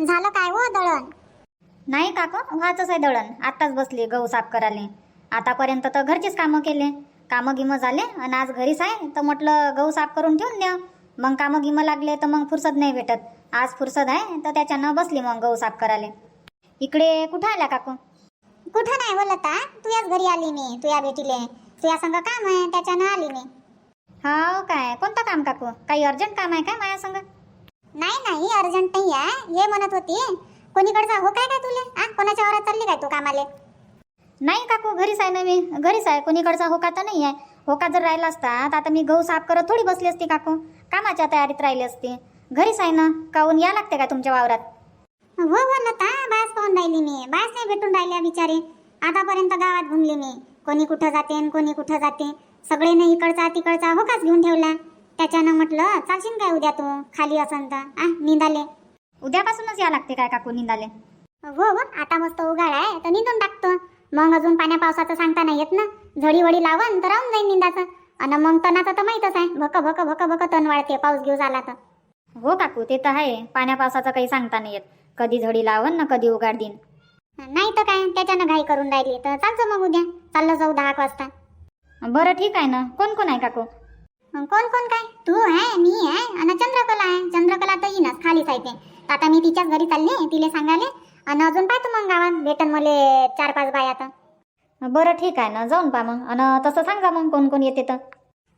झालं काय हो दळण? नाही काकू व्हायचंच आहे दळण. आत्ताच बसली गहू साफ करायला. आतापर्यंत तर घरचेच कामं केले. कामं गिमं झाले आणि आज घरीच आहे. तर म्हटलं गहू साफ करून ठेवून द्या. मग कामं गिमं लागले तर मग फुरसत नाही भेटत. आज फुरसत आहे तर त्याच्यानं बसली मग गहू साफ करायला. इकडे कुठं आल्या काकू? कुठं नाही बोलत आ तुझ्याच घरी आली मी. तुझ्या भेटीले. तुझ्या संग काम आहे त्याच्यानं आली मी. हो काय. कोणतं काम काकू? काही अर्जंट काम आहे काय माझ्या संग? नाही नाही अर्जंट नाही आहे. हे म्हणत होती. कोणीकडचा हो काय काय तुले? आ कोणाच्या वरात चालली काय तू कामाले? नाही काकू घरीच आहे ना मी. घरीच आहे. कोणीकडचा होका तर नाही आहे. होका जर राहिला असता? तर आता मी गहू साफ करत थोडी बसली असती काकू. कामाच्या तयारीत राहिली असती. घरीच आहे ना? काहून या लागते का तुमच्या वावरात? हो हो लता बास पाहून राहिली मी. बास नाही भेटून राहिल्या बिचारे. आतापर्यंत गावात घुमली मी. कोणी कुठं जाते आणि कोणी कुठं जाते. सगळे नाही इकडचा तिकडचा होकाच घेऊन ठेवला. त्याच्यानं म्हटलं चालशील काय उद्या तू? खाली असन तर. आ निंदाले. उद्यापासूनच या लागते काय काकू निंदाले? हो हो आता मस्त उघाड आहे तर निंदून टाकतो. मग अजून पाण्या पावसाचं सांगता नाही येत ना. झडी वडी लावून तर राहून जाईल निंदाचं. आणि मग तणाचं तर माहीतच आहे. भक भक भक भक तण वाढते पाऊस घेऊ झाला तर. हो काकू ते तर आहे. पाण्या पावसाचं काही सांगता नाही येत. कधी झडी लावन ना कधी उगाड देईन नाही तर काय त्याच्यानं घाई करून राहिली. तर चालतो मग उद्या. चाललो जाऊ दहा वाजता. बरं ठीक आहे ना. कोण कोण आहे काकू? कोण कोण काय? तू आहे मी आहे आणि चंद्रकला आहे. चंद्रकला तर येईनच खालीच आहे ते. आता मी तिच्याच घरी चालले तिले सांगाले. आणि अजून पाहतो मग गावात भेटन मले चार पाच बाया तर. बरं ठीक आहे ना जाऊन पा मग. आणि तसं सांगा मग कोण कोण येते तर.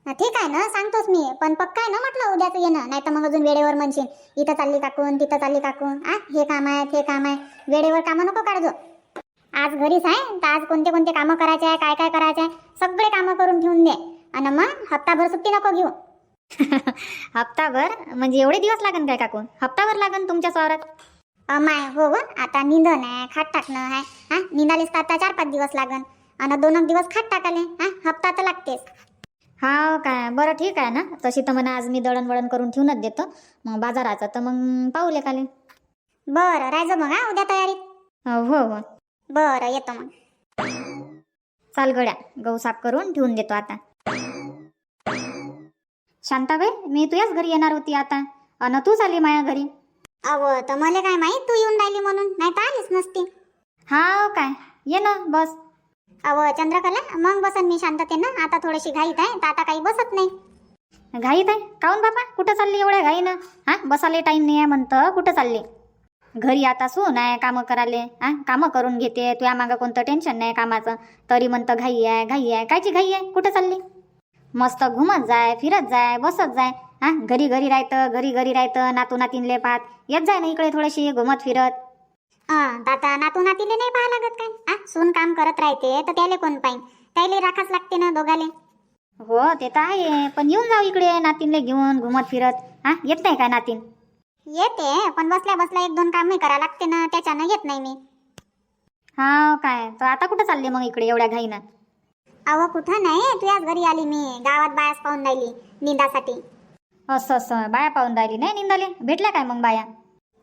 ठीक आहे ना सांगतोच मी. पण पक्का आहे ना म्हटलं उद्याचं येणं? नाही तर मग अजून वेळेवर म्हणशील. इथं चालली काकून तिथं चालली काकून. आ हे काम आहे ते काम आहे. वेळेवर कामं नको काढजो आज घरीच आहे तर आज कोणते कोणते कामं करायचे आहे काय काय करायचे आहे सगळे कामं करून ठेवून दे. आणि मग हप्ताभर सुट्टी नको घेऊ. हप्ताभर? म्हणजे एवढे दिवस लागन काय काकू? हप्ताभर लागन तुमच्या स्वारात? अमाय हो हो. आता निंदन आहे खाट टाकणं आहे. हा निंदालेच तर आता चार पाच दिवस लागन. आणि दोन एक दिवस खाट टाकाले. हा हप्ता तर लागतेच. हा काय बरं ठीक आहे ना. तशी तर म्हणा आज मी दळण वळण करून ठेवूनच देतो. मग बाजाराचं तर मग पाहू लेकाले बरं राहायचं मग हा उद्या तयारीत? हो हो. बरं येतो मग. चाल गड्या गहू साफ करून ठेवून देतो आता. शांताबाई मी तुझ्याच घरी येणार होती आता. अन तूच आली माझ्या घरी. अव तर मला काय माहीत तू येऊन राहिली म्हणून? नाही तर आलीच नसती. हा काय? ये ना बस. अव चंद्रकला मग बसन मी शांततेनं. आता थोडीशी घाईत आहे तर आता काही बसत नाही. घाईत आहे? काऊन बाबा कुठं चालली एवढ्या घाईनं? हा बसाले टाईम नाही आहे म्हणतं. कुठं चालली? घरी आता सून आहे कामं करायले. हा कामं करून घेते. तुझ्या मागं कोणतं टेन्शन नाही कामाचं. तरी म्हणतं घाई आहे घाई आहे. कायची घाई आहे? कुठं चालली? मस्त घुमत जाय फिरत जाय बसत जाय. हा घरी घरी राहतं घरी घरी राहतं नातू नातीनले पाहत. येत जाय ना इकडे थोडीशी घुमत फिरत. आता नातू नातीले नाही पाहा लागत काय? हा सून काम करत राहते तर त्याले कोण पाहिजे त्याले राखाच लागते ना दोघाले. हो ते तर आहे पण येऊन जाऊ इकडे नातीनले घेऊन घुमत फिरत. हा येत नाही काय नातीन? येते पण बसल्या बसल्या एक दोन काम करा लागते ना त्याच्यानं येत नाही मी. हा काय तर आता कुठं चालले मग इकडे एवढ्या घाईनं? अव कुठं नाही. तुझ्याच घरी आली मी. गावात बायास पाहून राहिली निंदासाठी. असं असं. बाया पाहून राहिली नाही निंदाले? भेटल्या काय मग बाया?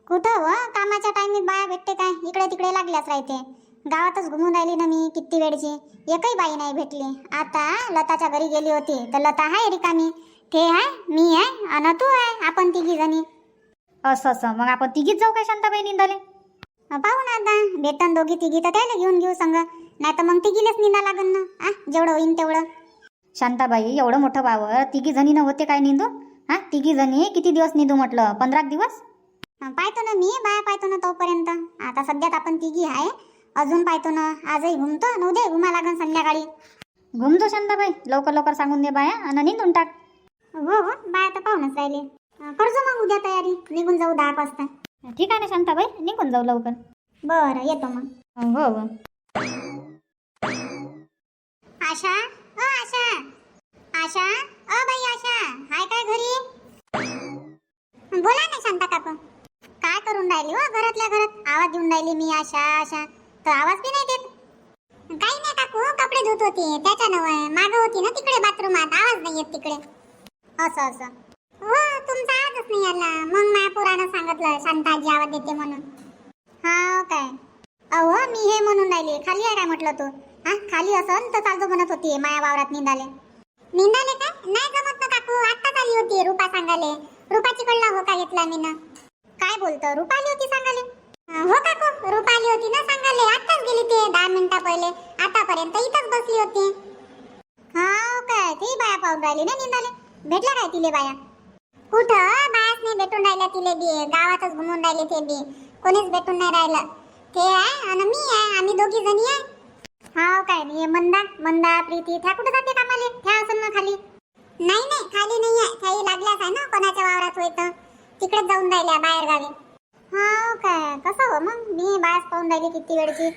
कुठं व कामाच्या टाइमीत बाया भेटते काय? इकडे तिकडे लागल्याच राहते. गावातच घुमून राहिली ना मी किती वेळची. एकही बाई नाही भेटली. आता लताच्या घरी गेली होती. तर लता आहे रिकामी. ते आहे मी आहे आणि तू आहे आपण तिघी जणी. असं असं. मग आपण तिघीच जाऊ काय शांताबाई निंदाले? पाहू ना आता. भेटन दोघी तिघी तर त्याला घेऊन घेऊ संग. नाही तर मग तिघीलाच निंदा लागन ना. आ जेवढं होईन तेवढं. शांताबाई एवढं मोठं वावर. तिघी जणीनं होते काय निंदू? हा तिघी जणी किती दिवस निंदू म्हटलं? पंधरा दिवस? पाहतो ना मी. बाया पाहतो ना तोपर्यंत. आता सध्यात आपण तिघी आहे. अजून पाहतो ना. आजही घुमतो. आणि उद्या घुमा लागन संध्याकाळी. घुमतो शांताबाई. लवकर लवकर सांगून दे बाया आणि निंदून टाक. हो हो. बाया तर पाहूनच राहिले. अं, करजो मग उद्या तयारी. निघून जाऊ दहा एक वाजता. ठीक आहे ना शांताबाई. निघून जाऊ लवकर. बरं येतो मग. हो हो. आशा? ओ आशा. आशा? ओ बाई आशा. हाय काय घरी? बोला ना शांता काकू. काय करून राहिली हो घरातल्या घरात? आवाज देऊन राहिली मी आशा आशा. तर आवाज बी नाही देत. काही नाही काकू कपडे धुत होती. त्याच्यानं माग होती ना तिकडे बाथरूमात. आवाज नाही येत तिकडे. असं असं. हो तुमचा आवाजच नाही आला. मग माझ्या पोरानं सांगितलं शांताजी आवाज देते म्हणून. हा काय? अहो मी हे म्हणून राहिली. खाली आहे काय म्हटलं तू? हा खाली असन तर चालतो म्हणत होती माया वावरात निंदाले. निंदाले का नाही जमत ना काकू आत्ताच आली होती रुपा सांगाले. रुपाचीकडला होका घेतला मी ना काय बोलतो रुपा आली होती सांगाले? हो काकू रुपा आली होती ना सांगाले. आत्ताच गेली ते दहा मिनिटा पहिले. आतापर्यंत इथंच बसली होती. हा काय ती बाया पाहून राहिली ना निंदाले. भेटल्या काय तिले बाया? कुठं? बायाच नाही भेटून राहिल्या तिले बी. गावातच घुमून राहिले ते बी. कोणीच भेटून नाही राहिलं. ते आहे आणि मी आहे आम्ही दोघी जणी आहे. हाव काय हे मंदा मंदा प्रीती त्या कुठं जाते कामाले? त्या असं ना खाली. नाही नाही खाली नाही आहे काही लागल्यास आहे ना कोणाच्या वावरात होय तर. तिकडेच जाऊन राहिल्या बाहेर गावी. हाव काय कसं हो मग? मी बायाच पाहून राहिली किती वेळची.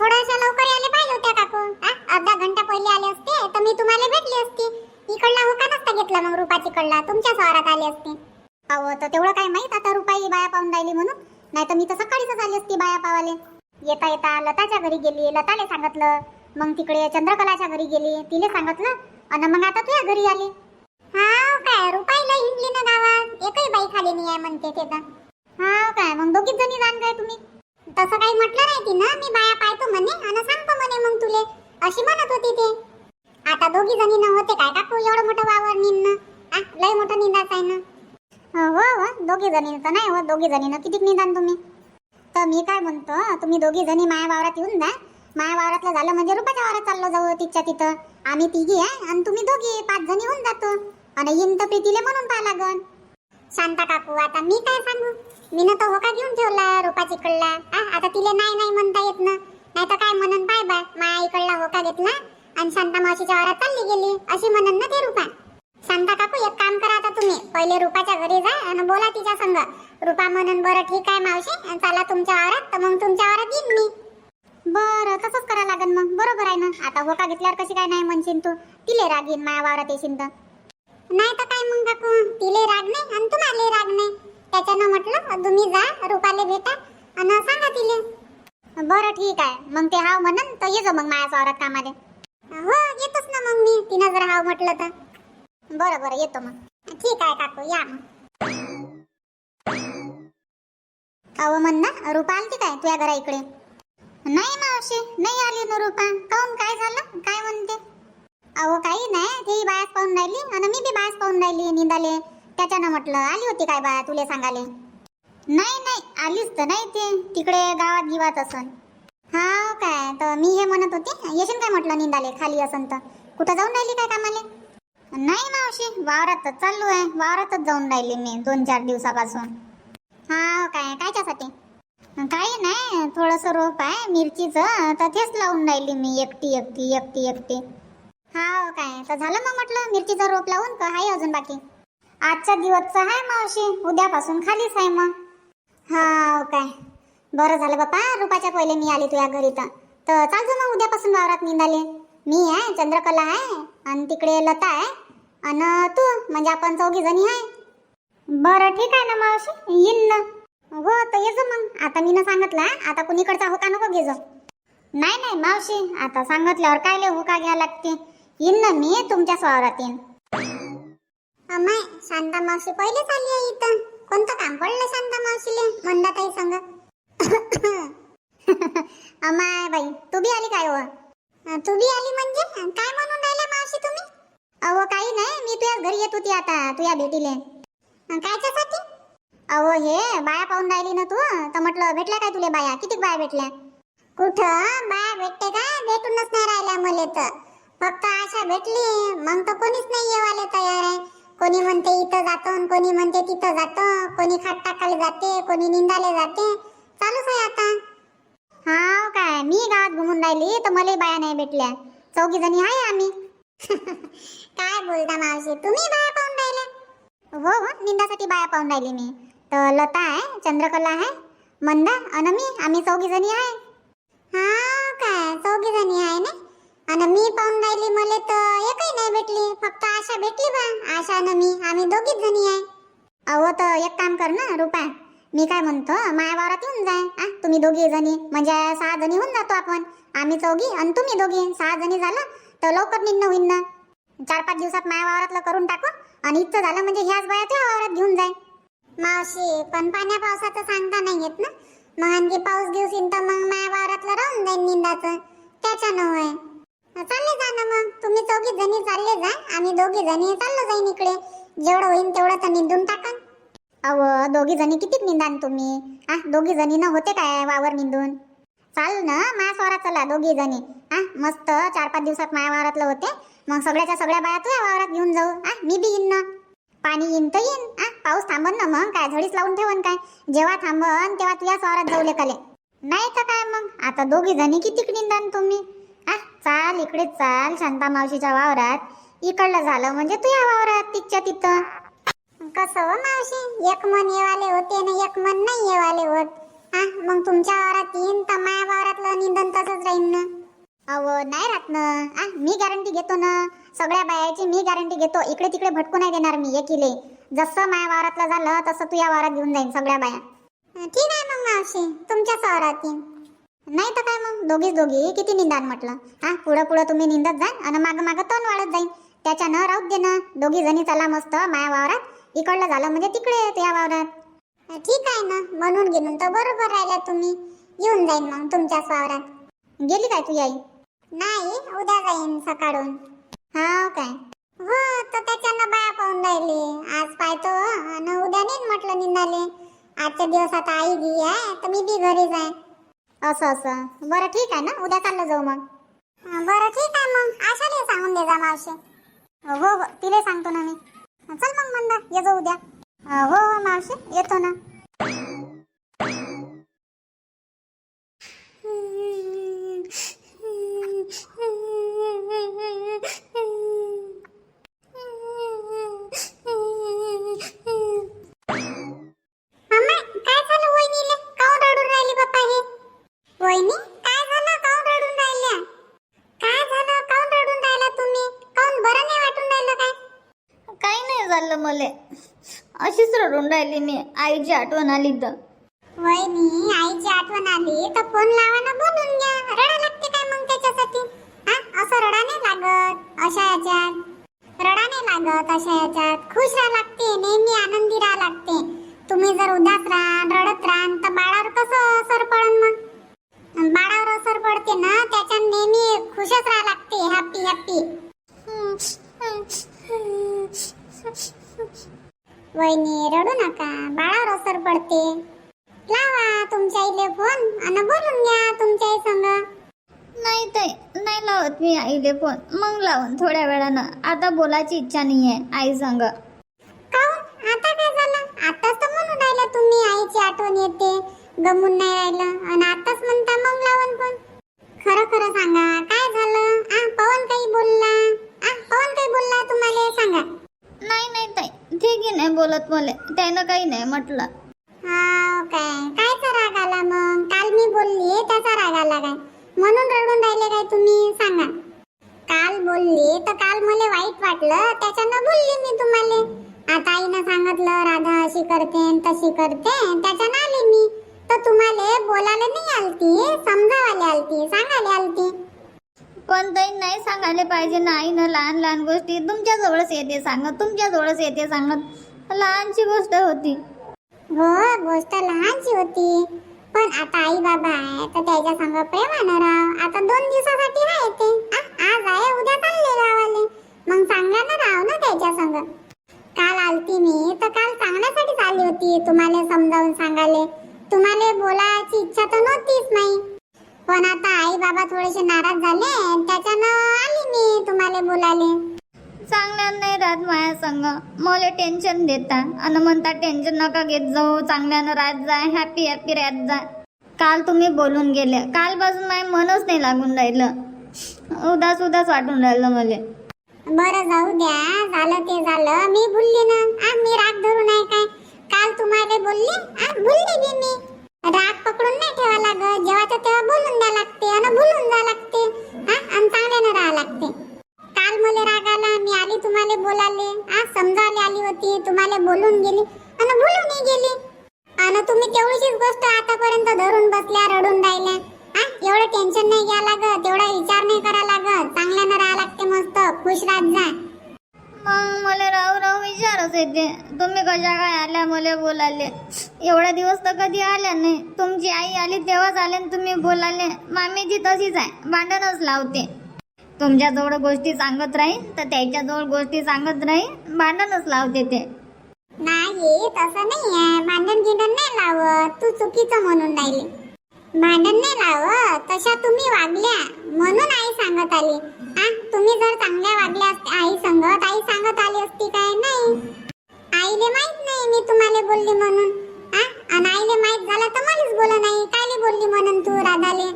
थोड्याशा लवकर आले पाहिजे होत्या काकू. आ, अर्धा घंटा पहिले आले असते तर मी तुम्हाला भेटली असती. इकडला होका नसता घेतला मग रुपाची कडला तुमच्याच वावरात आले असते. अहो तर तेवढं काय माहीत? आता रुपाई बाया पाहून राहिली म्हणून. नाही तर मी तर सकाळीच आली असती बाया पावाले. येता येता लताच्या घरी गेली. लताले सांगितलं मग तिकडे चंद्रकलाच्या घरी गेली. तिने सांगितलं आणि मग आता तुझ्या घरी आली. हा काय रुपाईला हिंडली ना गावात? एकही बाई खाली नाही आहे म्हणते ते तर. हा काय मग दोघीच जणी जाण काय तुम्ही? तसं काही म्हटलं नाही तिनं मी बाया पाहतो म्हणे आणि सांगतो म्हणे मग तुले. अशी म्हणत होती ते. आता दोघी जणी न होते काय काकू? एवढं मोठं वावर निंदणं? आ, लय मोठं निंदाच आहे ना? हो हो दोघी जणी तर नाही हो दोघी जणी किती निदान तुम्ही? तर मी काय म्हणतो तुम्ही दोघी जणी माया वावरात येऊन जा माया वावरातलं झालं म्हणजे रुपाच्या वावरात चाललो जाऊ तिच्या तिथं. आम्ही तिघी आहे आणि तुम्ही दोघी पाच जणी होऊन जातो. आणि येईन तर प्रीतीले म्हणून पाहा लागन. शांता काकू आता मी काय सांगू? मी तर होका घेऊन ठेवला रुपाची कडला आता तिले नाही नाही म्हणता येत ना. नाही तर काय म्हणन? पाय बा माया इकडला होका घेतला आणि शांता मावशीच्या वारात चालली गेली. अशी म्हणन ना ते रुपा. शांता काकू एक काम करा आता तुम्ही. पहिले रुपाच्या घरी जा आणि बोला तिच्या संग. रुपा म्हणून बरं ठीक आहे मावशी आणि चला तुमच्या वावरात तर मग तुमच्या वावरात येईन मी. बरं तसंच करा लागेल मग. बरोबर आहे ना आता होका घेतल्यावर कशी काय नाही म्हणशील तू? तिले राग येईन माया वावरात येशील तर. नाही तर काय मग काकू? तिले राग नाही आणि तुम्हाला राग नाही. त्याच्यानं म्हटलं तुम्ही जा रुपाले भेटा आणि सांगा तिले. बरं ठीक आहे मग ते हाव म्हणन तर ये मग माझ्या वावरात कामाले. हो येतोच ना मग मी. तिनं जर हाव म्हटलं तर. बरं बरं येतो मग. ठीक आहे काकू या मग. अहो म्हण ना रुपा आलती काय तुझ्या घरा इकडे? नाही मावशी नाही आली ना रुपा. काऊन काय झालं? काय म्हणते? अहो काही नाही ती बायास पाहून राहिली आणि मी बी बायास पाहून राहिली निंदाले. त्याच्यानं म्हटलं आली होती काय बाया तुले सांगाले? नाही नाही आलीच तर नाही ते. तिकडे गावात गिवात असन. हा काय तर मी हे म्हणत होते येशील काय म्हटलं निंदाले खाली असन तर? कुठं जाऊन राहिली काय कामाले? नाही मावशी वावरातच चाललो आहे वावरातच जाऊन राहिली मी दोन चार दिवसापासून. हा काय कायच्यासाठी? काही नाही थोडस रोप आहे मिरचीचं तर तेच लावून राहिली मी एकटी एकटी एकटी एकटी. हा काय तर झालं मग म्हटलं मिरचीचं रोप लावून का? आहे अजून बाकी. आजचा दिवसचं आहे मावशी उद्यापासून खालीच आहे मग. हा काय. बरं झालं बापा रुपाच्या पहिले मी आली तुझ्या घरी तर. तर चालतो मग उद्यापासून वावरात निघाले मी आहे चंद्रकला आहे आणि तिकडे लता आहे आणि तू म्हणजे आपण चौघी जणी आहे. बरं ठीक आहे ना मावशी. येईन ना. हो तर ये मग. आता मी ना सांगितलं आता कुणीकडचा होका नको घे जो. नाही नाही मावशी. आता सांगितल्यावर काय लय होका घ्या लागते? येईन ना मी तुमच्या स्वावरात येईन. अमाय शांता मावशी पहिलेच आली आहे इथं. कोणतं काम पडलं शांता मावशीले? काही सांगा. अमाय बाई तू बी आली काय हो? व तू बी आली म्हणजे? काय म्हणून राहिले मावशी तुम्ही? अहो काही नाही मी तुझ्या घरी येत होती आता तुझ्या भेटीले. कायच्यासाठी? अहो हे बाया पाहून राहिली ना तू तर म्हटलं भेटल्या काय तुले बाया? किती बाया भेटल्या? कुठं? बाया भेटते का? भेटूनच नाही राहिल्या मले तर. फक्त आशा भेटली मग तर कोणीच नाही येवाले तयार आहे. कोणी म्हणते इथं जातो कोणी म्हणते तिथं जातो. कोणी खाट टाकायला जाते कोणी निंदाले जाते. चालूच आहे आता. हा काय मी गावात घुमून राहिली तर मला बाया नाही भेटल्या. चौघी जणी आहे आम्ही. काय बोलता मावशी तुम्ही बाया हो हो निंदासाठी बाया पाहून राहिली मी. तर लता आहे चंद्रकला आहे मंदा अन मी आम्ही चौघी जणी आहे. हा काय चौघी जणी आहे ना? आणि मी पाहून राहिली मले तर एकही नाही भेटली. फक्त आशा भेटली बा आशा आणि मी आम्ही दोघीच जणी आहे. अहो तर एक काम कर ना रुपा. मी काय म्हणतो माया वावरात येऊन जाय. आ तुम्ही दोघी जणी म्हणजे सहा जणी होऊन जातो आपण. आम्ही चौघी आणि तुम्ही दोघी. सहा जणी झालं तर लवकर निघणं होईन ना. चार पाच दिवसात माया वावरातलं करून टाकू. आणि इतकं झालं म्हणजे ह्याच बाया त्या वावरात घेऊन जाय मावशी पण पाण्या पावसाचं सांगता नाही येत ना? मग आणखी पाऊस घेऊन तर मग माया वावरातलं राहून जाईन निंदाचं. त्याच्यानं होय. चालले जा ना मग. तुम्ही चौघी जणी चालले जा. आम्ही दोघी जणी चाललो जाईन इकडे. जेवढं होईन तेवढं तर निंदून टाका. अव दोघी जणी किती निंदान तुम्ही? आ दोघी जणी न होते काय वावर निंदून? चाल ना माया स्वरात चला दोघी जणी. हा मस्त चार पाच दिवसात माया वावरातलं होते. मग सगळ्याच्या सगळ्या बाया तुझ्या वावरात घेऊन जाऊ. आ मी बी येईन ना. पाणी येईन तर येईन. आ पाऊस थांबन ना मग. काय झडीच लावून ठेवन काय? जेव्हा थांबन तेव्हा तुझ्याच वावरात जाऊ लेकाले. नाही तर काय मग? आता दोघी जणी किती निंदान तुम्ही? आ चाल इकडे चाल शांता मावशीच्या वावरात. इकडलं झालं म्हणजे तुझ्या वावरात तिच्या तिथं. कसं हो मावशी? एक मन येवाले होते ना एक मन नाही येवाले होत. हा मग तुमच्या वावरात येईन तर माया वावरातलं निंदन तसंच राहीन ना. अव नाही राहत ना. आ मी गॅरंटी घेतो ना. सगळ्या बायाची मी गॅरंटी घेतो. इकडे तिकडे भटकू नाही देणार मी एकीले. जसं माया वावरातलं झालं तसं तू या वावरात घेऊन जाईन सगळ्या बाया. ठीक आहे मग मावशी. तुमच्या वावरात येईन नाही तर काय मग? दोघीच दोघी. किती निंदान म्हटलं. हा पुढं पुढं तुम्ही निंदत जा आणि मागं मागं तण वाढत जाईन. त्याच्यानं राहू दे ना. दोघी जणी चला मस्त माया वावरात. इकडलं झालं म्हणजे तिकडे या वावरात. ठीक आहे ना. म्हणून घेऊन तर बरोबर राहिल्या तुम्ही. येऊन जाईन मग तुमच्याच वावरात. गेली काय तुझी आई? नाही उद्या जाईन सकाळून. हा काय? हो तर त्याच्यानं बाया पाहून राहिले. आज पाहतो आणि उद्या नाही म्हटलं निंदाले आजच्या दिवस आता आई गी आहे तर मी बी घरीच आहे. असं असं. बरं ठीक आहे ना? उद्या चाललं जाऊ मग. बरं ठीक आहे मग. आशाला सांगून दे जा मावशी. हो हो. तिला सांगतो ना मी. चल मग मंदा ये जाऊ उद्या. हो हो मावशी. येतो ना अम्मा, काय झालं वहिनीले? काहून रडून राहिली बाप्पा हे? वहिनी, काय झालं? काहून रडून राहिल्या? काय झालं? काहून रडून राहिला तुम्ही? काहून बरं नाही वाटून राहिलं काय? काही नाही झालं मले अशीच रडून राहिली मी आईची आठवण आली तर वहिनी, आईची आठवण आली तर फोन लावा ना बोलून घ्या. रडा लागते काय मग त्याच्यासाठी? हा? असं रडा नाही लागत अशा याच्यात. रडा नाही लागत अशा याच्यात. खुश राहा लागते, नेहमी आनंदी राहा लागते. तुम्ही जर उदास राहाल रडत राहाल तर बाळावर कसं असर पडन मग अन बाळावर असर पडते ना त्याच्यात नेहमी खुशच राहा लागते हॅपी हॅपी वहिनी रडू नका बाळावर असर पडते लावा तुमच्या इले फोन आणि बोलून घ्या तुमच्या आई संग नाही ताई नाही आईले फोन मग लावून थोड्या वेळानं. आता बोलायची इच्छा नाहीये आई संग. काहून आता काय झालं? आताच तर म्हणून राहिला तुम्ही आईची आठवण येते. गमून नाही राहिलं. आणि आताच म्हणता मग लावून फोन खरं खरं सांगा काय झालं? आ पवन काही बोलला? आ पवन काही बोलला तुम्हाला? सांगा. नाही नाही ताई ते की नाही बोलत मले त्यानं काही नाही म्हटलं. हाव काय? कायचा राग आला मग? काल मी बोलली त्याचा राग आला काय? म्हणून रडून राहिले काय तुम्ही? सांगा. काल बोलली तर काल मला वाईट वाटलं त्याच्यानं बोलली मी तुम्हाला. आता आईनं सांगितलं राधा अशी करते तशी करते त्याच्यानं आले मी. तर तुम्हाला बोलायला नाही आलती समजावायला आलती सांगायला आलती. पण ताई नाही सांगायला पाहिजे ना आईनं लहान लहान गोष्टी. तुमच्या जवळच येते सांगत तुमच्या जवळच येते सांगत. लहानची गोष्ट होती. हो गोष्ट लहानशी होती. पण आता आई बाबा आहे तर त्याच्या संग प्रेमानं राह आता दोन दिवसासाठी आहे ते आ, आज आहे उद्या चालले गावाले. मग सांगा ना राव ना त्याच्या संग. काल आलती मी तर काल सांगण्यासाठी आली होती तुम्हाला समजावून सांगाले तुम्हाला बोलायची इच्छा तर नव्हतीच नाही पण आता आई बाबा थोडेसे नाराज झाले त्याच्यानं आली मी तुम्हाला बोलाले चांगल्या नाही राहत माया संग. मला टेन्शन देता. आणि म्हणता टेन्शन नका घेत जाऊ. चांगल्यानं राहत जा हॅपी हॅपी राहत जा काल तुम्ही बोलून गेले. कालपासून माझं मनच नाही लागून राहिलं. उदास उदास वाटून राहिलं मला. बरं जाऊ द्या. झालं ते झालं. मी बोलली ना? आज मी राग धरून आहे काय? काल तुम्हाला बोलली? आज भुलली बी मी. राग पकडून नाही ठेवा लागत. जेव्हा तेव्हा बोलून द्या लागते आणि भुलून जा लागते. हा आणि चांगल्यानं राहा लागते. काल मला राग आला मी आली तुम्हाला बोलाले. आज समजावले आली होती. तुम्हाला बोलून गेली आणि भुलूनही गेली. आणि तुम्ही तेवढीशीच गोष्ट आतापर्यंत धरून बसल्या रडून राहिल्या. एवढं टेन्शन नाही घ्या लागत एवढा विचार नाही करा लागत. चांगल्यानं राहा लागते मस्त खुश राहत जा. मग मला राहू राहू विचारच येते. तुम्ही कशा काय आल्या मला बोलाले एवढा दिवस तर कधी आल्या नाही. तुमची आई आली तेव्हाच आले आणि तुम्ही बोलाले मामीची तशीच आहे भांडणच लावते. तुमच्याजवळ गोष्टी सांगत राहील तर त्याच्याजवळ गोष्टी सांगत राहील भांडणच लावते ते. नाही तसं नाही आहे भांडण गिंडण नाही लावत. तू चुकीचं म्हणून राहिली. भांडण नाही तशा तुम्ही वागल्या. म्हणून आई सांगत आली. आ तुम्ही जर चांगल्या वागल्या असते आई सांगत आई सांगत आली असती काय? नाही. आईले माहीत नाही मी तुम्हाला बोलली म्हणून. आ आणि आईले माहीत झालं तर मलाच बोला नाही. कायले बोलली म्हणून तू राधाले?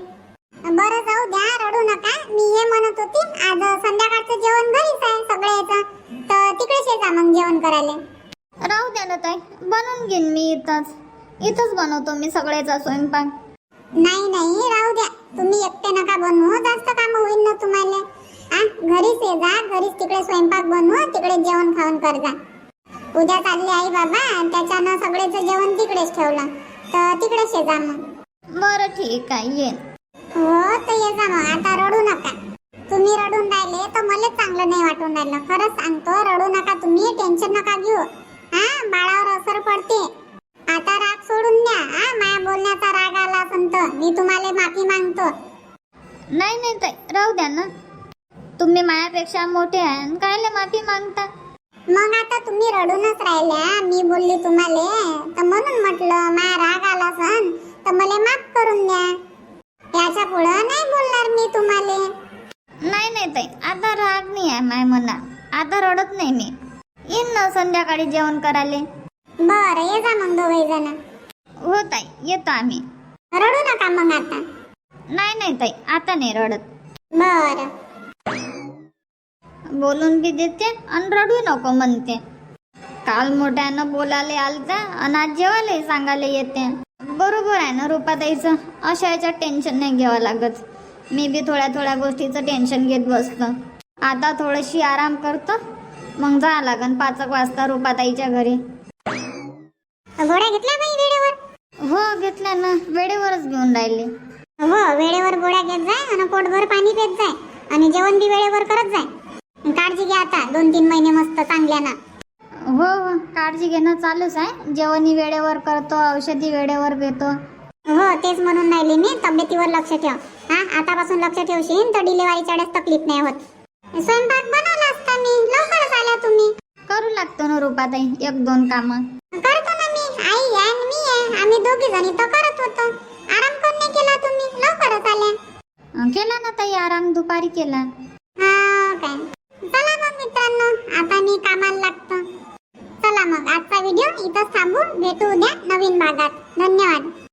बरं जाऊ द्या रडू नका. मी हे म्हणत होती आज संध्याकाळचं जेवण घरीच आहे सगळ्याचं. तर तिकडेच ये मग जेवण करायला. राहू द्या ना ताई बनवून घेईन मी इथंच. इथंच बनवतो मी सगळ्याचा स्वयंपाक. नाही नाही राहू द्या. तुम्ही एकटे नका बनवू जास्त काम होईल ना तुम्हाला. आ घरीच ये जा घरीच तिकडे स्वयंपाक बनवू तिकडे जेवण खाऊन कर जा. उद्या चालले आई बाबा त्याच्यानं सगळेचं जेवण तिकडेच ठेवलं. तर तिकडेच ये जा मग. बरं ठीक आहे येईन हो तर ये जा मग. आता रडू नका. तुम्ही रडून राहिले तर मला चांगलं नाही वाटून राहिलं. खरंच सांगतो रडू नका तुम्ही टेन्शन नका घेऊ. हा बाळावर असर पडते. आता राग सोडून द्या हा? माया बोलण्याचा राग आला तर. मी तुम्हाला माफी मागतो. नाही नाही ताई राहू द्या ना. तुम्ही मायापेक्षा मोठे आहे आणि कायले माफी मागता? मग आता तुम्ही रडूनच राहिल्या मी बोलली तुम्हाला तर म्हणून म्हटलं माया राग आला असन तर मला माफ करून द्या. याच्या पुढं नाही बोलणार मी तुम्हाला. नाही नाही ताई आता राग नाही आहे माय मनात. आता रडत नाही मी. येईन ना संध्याकाळी जेवण करायला. बरं ये जा मग दोघे जण. हो ताई येतो आम्ही. रडू नका मग आता. नाही नाही ताई आता नाही रडत. बरं. बोलून बी देते आणि रडू नको म्हणते. काल मोठ्यानं बोलायला आलता आणि आज जेवायला सांगायला येते. बरोबर आहे ना रुपाताईचं? अशा याच्यात टेन्शन नाही घ्यावं लागत. मी बी थोड्या थोड्या गोष्टीचं टेन्शन घेत बसतो. आता थोडीशी आराम करतो. मग जा लागन पाच एक वाजता रुपाताईच्या घरी. गोळ्या घेतल्या बाई वेळेवर? हो घेतल्या ना. वेळेवरच घेऊन राहिली. हो वेळेवर गोळ्या घेत जाय आणि पोटभर पाणी पित जाय आणि जेवण बी वेळेवर करत जाय. काळजी घ्या आता दोन तीन महिने मस्त चांगल्यानं. हो हो काळजी घेणं चालूच आहे. जेवणही वेळेवर करतो औषधी वेळेवर घेतो. हो तेच म्हणून राहिली मी. तब्येतीवर लक्ष ठेव. हा आतापासून लक्ष ठेवशील तर डिलिव्हरीच्या वेळेस तकलीफ नाही होत. स्वयंपाक बनवला असता मी. लवकरच आल्या तुम्ही. करू लागतो ना रुपाताई. एक दोन कामं. करतो आम्ही दोघी जणी तर करत होतो. आराम कोण नाही केला तुम्ही? लवकरच आल्या अं, केला ना ताई आराम दुपारी केला. हा काय? चला मग मित्रांनो आता मी कामाला लागतो. चला मग आजचा व्हिडिओ इथं थांबू. भेटू उद्या नवीन भागात. धन्यवाद.